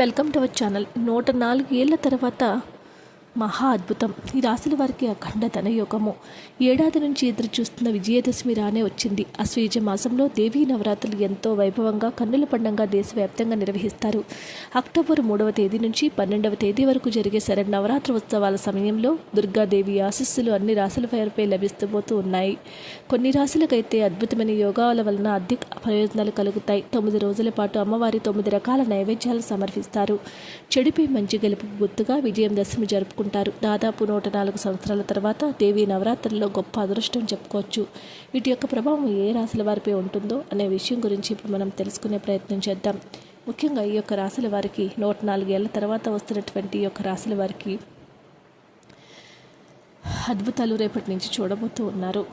Welcome to our channel. నూట నాలుగు ఏళ్ళ తర్వాత మహా అద్భుతం. ఈ రాశుల వారికి అఖండ ధనయోగము. ఏడాది నుంచి ఎదురు చూస్తున్న విజయదశమి రానే వచ్చింది. అశ్వీజ మాసంలో దేవీ నవరాత్రులు ఎంతో వైభవంగా కన్నుల పండంగా దేశవ్యాప్తంగా నిర్వహిస్తారు. అక్టోబర్ మూడవ తేదీ నుంచి పన్నెండవ తేదీ వరకు జరిగే శరణ్ నవరాత్రి ఉత్సవాల సమయంలో దుర్గాదేవి ఆశస్సులు అన్ని రాశుల వారిపై లభిస్తూ పోతూ ఉన్నాయి. కొన్ని రాశులకైతే అద్భుతమైన యోగాల వలన అధిక ప్రయోజనాలు కలుగుతాయి. తొమ్మిది రోజుల పాటు అమ్మవారి తొమ్మిది రకాల నైవేద్యాలు సమర్పిస్తారు. చెడుపై మంచి గెలుపు గుర్తుగా విజయం దశమి జరుపుకుంటారు దాదాపు నూట నాలుగు సంవత్సరాల తర్వాత దేవి నవరాత్రుల్లో గొప్ప అదృష్టం చెప్పుకోవచ్చు. వీటి యొక్క ప్రభావం ఏ రాశుల వారిపై ఉంటుందో అనే విషయం గురించి ఇప్పుడు మనం తెలుసుకునే ప్రయత్నం చేద్దాం. ముఖ్యంగా ఈ యొక్క రాశుల వారికి నూట నాలుగేళ్ళ తర్వాత వస్తున్నటువంటి ఈ యొక్క రాశుల వారికి అద్భుతాలు రేపటి నుంచి చూడబోతూ ఉన్నారు.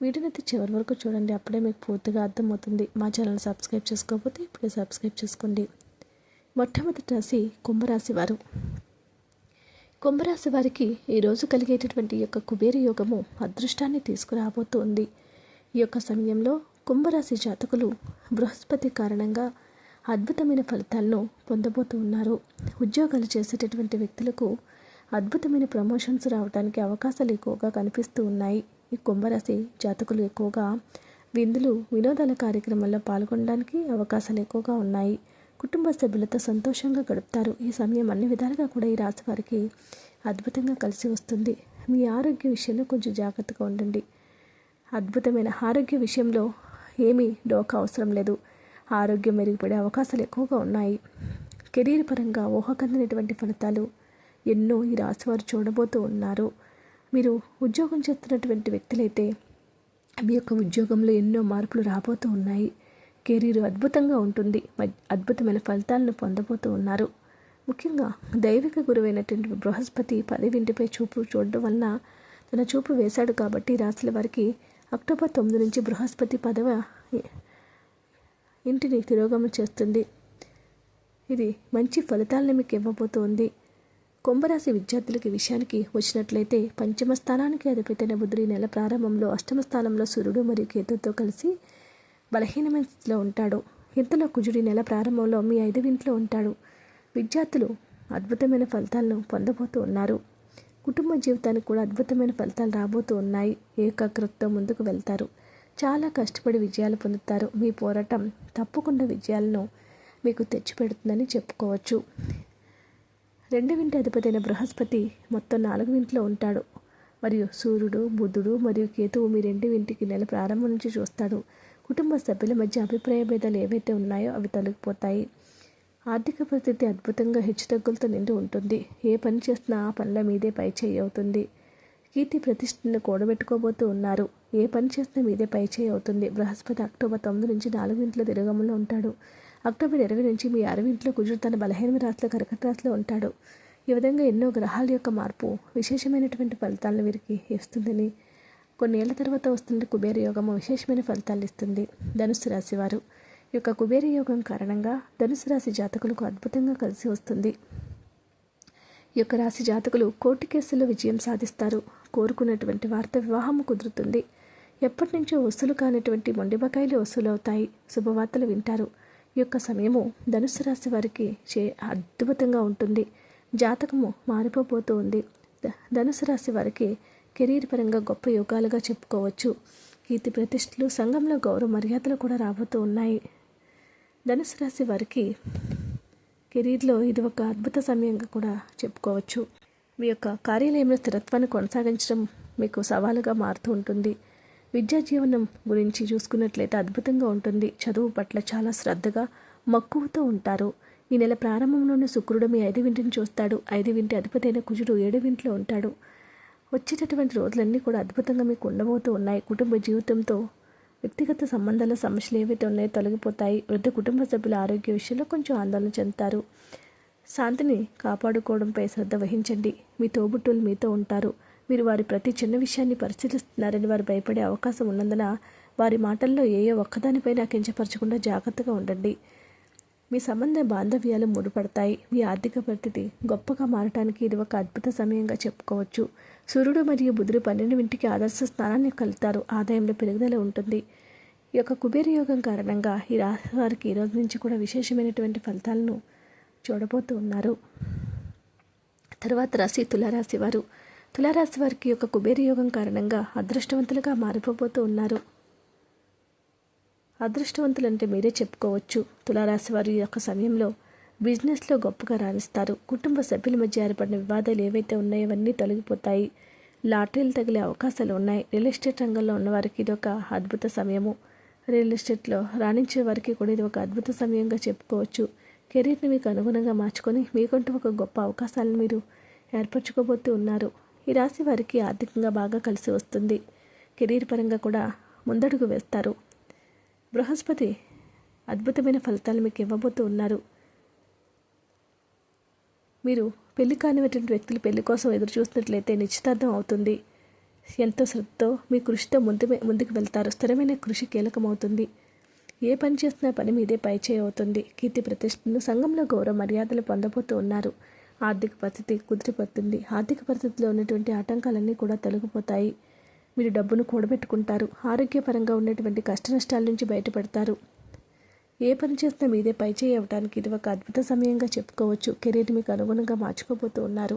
వీడియోనైతే చివరి వరకు చూడండి. అప్పుడే మీకు పూర్తిగా అర్థమవుతుంది. మా ఛానల్ సబ్స్క్రైబ్ చేసుకోకపోతే ఇప్పుడే సబ్స్క్రైబ్ చేసుకోండి. మొట్టమొదటి రాశి కుంభరాశి వారు కుంభరాశి వారికి ఈరోజు కలిగేటటువంటి యొక్క కుబేర యోగము అదృష్టాన్ని తీసుకురాబోతోంది. ఈ యొక్క సమయంలో కుంభరాశి జాతకులు బృహస్పతి కారణంగా అద్భుతమైన ఫలితాలను పొందబోతూ ఉన్నారు. ఉద్యోగాలు చేసేటటువంటి వ్యక్తులకు అద్భుతమైన ప్రమోషన్స్ రావడానికి అవకాశాలు ఎక్కువగా కనిపిస్తూ ఉన్నాయి. ఈ కుంభరాశి జాతకులు ఎక్కువగా విందులు వినోదాల కార్యక్రమాల్లో పాల్గొనడానికి అవకాశాలు ఎక్కువగా ఉన్నాయి. కుటుంబ సభ్యులతో సంతోషంగా గడుపుతారు. ఈ సమయం అన్ని విధాలుగా కూడా ఈ రాశి వారికి అద్భుతంగా కలిసి వస్తుంది. మీ ఆరోగ్య విషయంలో కొంచెం జాగ్రత్తగా ఉండండి. అద్భుతమైన ఆరోగ్య విషయంలో ఏమీ డోకా అవసరం లేదు. ఆరోగ్యం మెరుగుపడే అవకాశాలు ఎక్కువగా ఉన్నాయి. కెరీర్ పరంగా ఊహకందనటువంటి ఫలితాలు ఎన్నో ఈ రాశివారు చూడబోతూ ఉన్నారు. మీరు ఉద్యోగం చేస్తున్నటువంటి వ్యక్తులైతే మీ యొక్క ఉద్యోగంలో ఎన్నో మార్పులు రాబోతూ ఉన్నాయి. కెరీర్ అద్భుతంగా ఉంటుంది. మ- అద్భుతమైన ఫలితాలను పొందబోతూ ఉన్నారు. ముఖ్యంగా దైవిక గురువైనటువంటి బృహస్పతి పదివింటిపై చూపు చూడడం వలన తన చూపు వేశాడు కాబట్టి రాశుల వారికి అక్టోబర్ తొమ్మిది నుంచి బృహస్పతి పదవ ఇంటిని తిరోగమం చేస్తుంది. ఇది మంచి ఫలితాలను మీకు ఇవ్వబోతోంది. కుంభరాశి విద్యార్థులకి విషయానికి వచ్చినట్లయితే పంచమ స్థానానికి అధిపతైన బుధుడి నెల ప్రారంభంలో అష్టమ స్థానంలో సూర్యుడు మరియు కేతుతో కలిసి బలహీనమైన స్థితిలో ఉంటాడు. ఇంతలో కుజుడి నెల ప్రారంభంలో మీ ఐదువింట్లో ఉంటాడు. విద్యార్థులు అద్భుతమైన ఫలితాలను పొందబోతూ ఉన్నారు. కుటుంబ జీవితానికి కూడా అద్భుతమైన ఫలితాలు రాబోతూ ఉన్నాయి. ఏకాగ్రతతో ముందుకు వెళ్తారు. చాలా కష్టపడి విజయాలు పొందుతారు. మీ పోరాటం తప్పకుండా విజయాలను మీకు తెచ్చిపెడుతుందని చెప్పుకోవచ్చు. రెండు వింటి అధిపతైన బృహస్పతి మొత్తం నాలుగు ఇంట్లో ఉంటాడు. మరియు సూర్యుడు బుధుడు మరియు కేతువు మీ రెండు వింటికి నెల ప్రారంభం నుంచి చూస్తాడు. కుటుంబ సభ్యుల మధ్య అభిప్రాయ భేదాలు ఏవైతే ఉన్నాయో అవి తొలగిపోతాయి. ఆర్థిక పరిస్థితి అద్భుతంగా హెచ్చుతగ్గులతో నిండి ఉంటుంది. ఏ పని చేసినా ఆ పనుల మీదే పై చేయి అవుతుంది. కీర్తి ప్రతిష్టను కూడబెట్టుకోబోతూ ఉన్నారు. ఏ పని చేసినా మీదే పై చేయి అవుతుంది. బృహస్పతి అక్టోబర్ తొమ్మిది నుంచి నాలుగు ఇంట్లో తిరగమంలో ఉంటాడు. అక్టోబర్ ఇరవై నుంచి మీ అరవింట్లో కుజుడు తన బలహీన రాశిలో కర్కట రాశిలో ఉంటాడు. ఈ విధంగా ఎన్నో గ్రహాల యొక్క మార్పు విశేషమైనటువంటి ఫలితాలను వీరికి ఇస్తుందని కొన్నేళ్ళ తర్వాత వస్తున్న కుబేర యోగము విశేషమైన ఫలితాలు ఇస్తుంది ధనుసు రాశి వారు. ఈ యొక్క కుబేర యోగం కారణంగా ధనుసు రాశి జాతకులకు అద్భుతంగా కలిసి వస్తుంది. ఈ యొక్క రాశి జాతకులు కోర్టు కేసుల్లో విజయం సాధిస్తారు. కోరుకున్నటువంటి వార్త వివాహం కుదురుతుంది. ఎప్పటి నుంచో వసూలు కానటువంటి మొండి బకాయిలు వసూలవుతాయి. శుభవార్తలు వింటారు. ఈ యొక్క సమయము ధనుసు రాశి వారికి చే అద్భుతంగా ఉంటుంది. జాతకము మారిపోబోతూ ఉంది ధనుసు రాశి వారికి కెరీర్ పరంగా గొప్ప యోగాలుగా చెప్పుకోవచ్చు. కీర్తి ప్రతిష్టలు సంఘంలో గౌరవ మర్యాదలు కూడా రాబోతూ ఉన్నాయి. ధనుసు రాశి వారికి కెరీర్లో ఇది ఒక అద్భుత సమయంగా కూడా చెప్పుకోవచ్చు. మీ యొక్క కార్యాలయంలో స్థిరత్వాన్ని కొనసాగించడం మీకు సవాలుగా మారుతూ ఉంటుంది. విద్యా జీవనం గురించి చూసుకున్నట్లయితే అద్భుతంగా ఉంటుంది. చదువు పట్ల చాలా శ్రద్ధగా మక్కువతో ఉంటారు. ఈ నెల ప్రారంభంలోనే శుక్రుడు మీ ఐదు వింటిని చూస్తాడు. ఐదు వింటి అధిపతైన కుజుడు ఏడు వింట్లో ఉంటాడు. వచ్చేటటువంటి రోజులన్నీ కూడా అద్భుతంగా మీకు ఉండబోతూ ఉన్నాయి. కుటుంబ జీవితంతో వ్యక్తిగత సంబంధాల సమస్యలు ఏవైతే ఉన్నాయో తొలగిపోతాయి. వృద్ధ కుటుంబ సభ్యుల ఆరోగ్య విషయంలో కొంచెం ఆందోళన చెందుతారు. శాంతిని కాపాడుకోవడంపై శ్రద్ధ వహించండి. మీ తోబుట్టువులు మీతో ఉంటారు. మీరు వారి ప్రతి చిన్న విషయాన్ని పరిశీలిస్తున్నారని వారు భయపడే అవకాశం ఉన్నందున వారి మాటల్లో ఏయో ఒక్కదానిపైన కించపరచకుండా జాగ్రత్తగా ఉండండి. మీ సంబంధ బాంధవ్యాలు ముడిపడతాయి. మీ ఆర్థిక పరిస్థితి గొప్పగా మారటానికి ఇది ఒక అద్భుత సమయంగా చెప్పుకోవచ్చు. సూర్యుడు మరియు బుధుడు పన్నెండు ఇంటికి ఆదర్శ స్థానాన్ని కలుతారు. ఆదాయంలో పెరుగుదల ఉంటుంది. ఈ యొక్క కుబేర యోగం కారణంగా ఈ రాశి వారికి ఈ రోజు నుంచి కూడా విశేషమైనటువంటి ఫలితాలను చూడబోతూ ఉన్నారు. తర్వాత రాశి తులారాశి వారు. తులారాశి వారికి యొక్క కుబేర యోగం కారణంగా అదృష్టవంతులుగా మారిపోబోతూ ఉన్నారు. అదృష్టవంతులు అంటే మీరే చెప్పుకోవచ్చు. తులారాశి వారి యొక్క సమయంలో బిజినెస్లో గొప్పగా రాణిస్తారు. కుటుంబ సభ్యుల మధ్య ఏర్పడిన వివాదాలు ఏవైతే ఉన్నాయో అవన్నీ తొలగిపోతాయి. లాటరీలు తగిలే అవకాశాలు ఉన్నాయి. రియల్ ఎస్టేట్ రంగంలో ఉన్నవారికి ఇది ఒక అద్భుత సమయము. రియల్ ఎస్టేట్లో రాణించే వారికి కూడా ఇది ఒక అద్భుత సమయంగా చెప్పుకోవచ్చు. కెరీర్ని మీకు అనుగుణంగా మార్చుకొని మీకంటూ ఒక గొప్ప అవకాశాలను మీరు ఏర్పరచుకోబోతూ ఉన్నారు. ఈ రాశి వారికి ఆర్థికంగా బాగా కలిసి వస్తుంది. కెరీర్ పరంగా కూడా ముందడుగు వేస్తారు. బృహస్పతి అద్భుతమైన ఫలితాలు మీకు ఇవ్వబోతూ ఉన్నారు. మీరు పెళ్ళి కానిటువంటి వ్యక్తులు పెళ్ళి కోసం ఎదురు చూసినట్లయితే నిశ్చితార్థం అవుతుంది. ఎంతో శ్రద్ధతో మీ కృషితో ముందు ముందుకు వెళ్తారు. స్థిరమైన కృషి కీలకమవుతుంది. ఏ పని చేస్తున్నా పని మీదే పైచేయి అవుతుంది. కీర్తి ప్రతిష్టను సంఘంలో గౌరవ మర్యాదలు పొందబోతూ ఉన్నారు. ఆర్థిక పరిస్థితి కుదిరిపోతుంది ఆర్థిక పరిస్థితిలో ఉన్నటువంటి ఆటంకాలన్నీ కూడా తొలగిపోతాయి. మీరు డబ్బును కూడబెట్టుకుంటారు. ఆరోగ్యపరంగా ఉన్నటువంటి కష్ట నష్టాల నుంచి బయటపడతారు. ఏ పని చేసినా మీదే పైచేయి అవ్వడానికి ఇది ఒక అద్భుత సమయంగా చెప్పుకోవచ్చు. కెరీర్ మీకు అనుగుణంగా మార్చుకోబోతూ ఉన్నారు.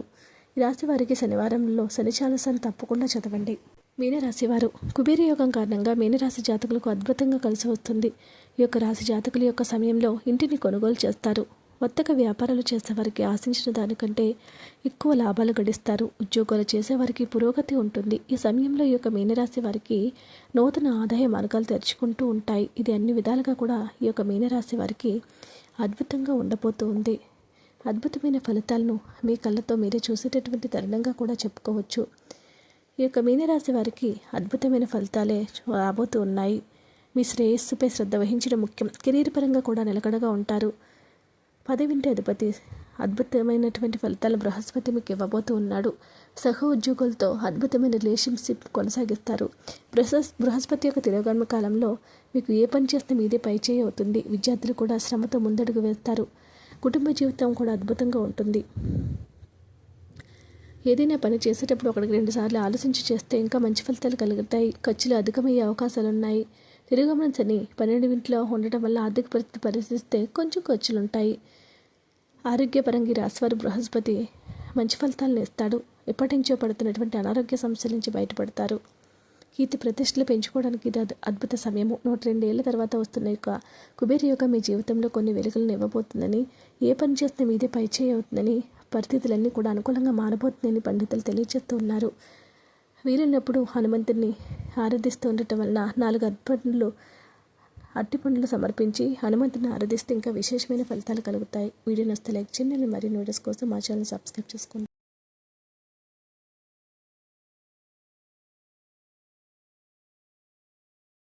ఈ రాశి వారికి శనివారంలో శనిచాలసాన్ని తప్పకుండా చదవండి. మీనరాశివారు కుబేర యోగం కారణంగా మీనరాశి జాతకులకు అద్భుతంగా కలిసి వస్తుంది. ఈ యొక్క రాశి జాతకుల యొక్క సమయంలో ఇంటిని కొనుగోలు చేస్తారు. వర్తక వ్యాపారాలు చేసేవారికి ఆశించిన దానికంటే ఎక్కువ లాభాలు గడిస్తారు. ఉద్యోగాలు చేసేవారికి పురోగతి ఉంటుంది. ఈ సమయంలో ఈ యొక్క మీనరాశి వారికి నూతన ఆదాయ మార్గాలు తెరుచుకుంటూ ఉంటాయి. ఇది అన్ని విధాలుగా కూడా ఈ యొక్క మీనరాశి వారికి అద్భుతంగా ఉండబోతూ ఉంది అద్భుతమైన ఫలితాలను మీ కళ్ళతో మీరే చూసేటటువంటి తరుణంగా కూడా చెప్పుకోవచ్చు. ఈ యొక్క మీనరాశి వారికి అద్భుతమైన ఫలితాలే రాబోతూ ఉన్నాయి మీ శ్రేయస్సుపై శ్రద్ధ వహించడం ముఖ్యం. కెరీర్ పరంగా కూడా నిలకడగా ఉంటారు. పదవింటి అధిపతి అద్భుతమైనటువంటి ఫలితాలు బృహస్పతి మీకు ఇవ్వబోతూ ఉన్నాడు. సహ ఉద్యోగులతో అద్భుతమైన రిలేషన్షిప్ కొనసాగిస్తారు. బృహస్ బృహస్పతి యొక్క తిరోగమన కాలంలో మీకు ఏ పని చేస్తే మీదే పైచేయి అవుతుంది. విద్యార్థులు కూడా శ్రమతో ముందడుగు వేస్తారు. కుటుంబ జీవితం కూడా అద్భుతంగా ఉంటుంది. ఏదైనా పని చేసేటప్పుడు ఒకటికి రెండు సార్లు ఆలోచించి చేస్తే ఇంకా మంచి ఫలితాలు కలుగుతాయి. ఖర్చులు అధికమయ్యే అవకాశాలు ఉన్నాయి తిరుగమనించని పన్నెండు ఇంట్లో ఉండటం వల్ల ఆర్థిక పరిస్థితి పరిశీలిస్తే కొంచెం ఖర్చులు ఉంటాయి ఆరోగ్యపరంగా రాశివారి బృహస్పతి మంచి ఫలితాలను ఇస్తాడు. ఎప్పటి నుంచో పడుతున్నటువంటి అనారోగ్య సమస్యల నుంచి బయటపడతారు. కీర్తి ప్రతిష్టలు పెంచుకోవడానికి ఇది అద్భుత సమయము. నూట రెండేళ్ళ తర్వాత వస్తున్న యొక్క కుబేర యొక్క మీ జీవితంలో కొన్ని వెలుగులను ఇవ్వబోతుందని ఏ పని చేస్తే మీదే పైచేయి అవుతుందని పరిస్థితులన్నీ కూడా అనుకూలంగా మారబోతుందని పండితులు తెలియజేస్తూ ఉన్నారు. వీలైనప్పుడు హనుమంతుడిని ఆరాధిస్తూ ఉండటం వలన నాలుగు అర్పణలు అట్టి పండ్లు సమర్పించి హనుమంతుని ఆరాధిస్తే ఇంకా విశేషమైన ఫలితాలు కలుగుతాయి. వీడియో నస్తే లైక్ చేయండి. మరియు వీడియోస్ కోసం మా ఛానల్ సబ్స్క్రైబ్ చేసుకోండి.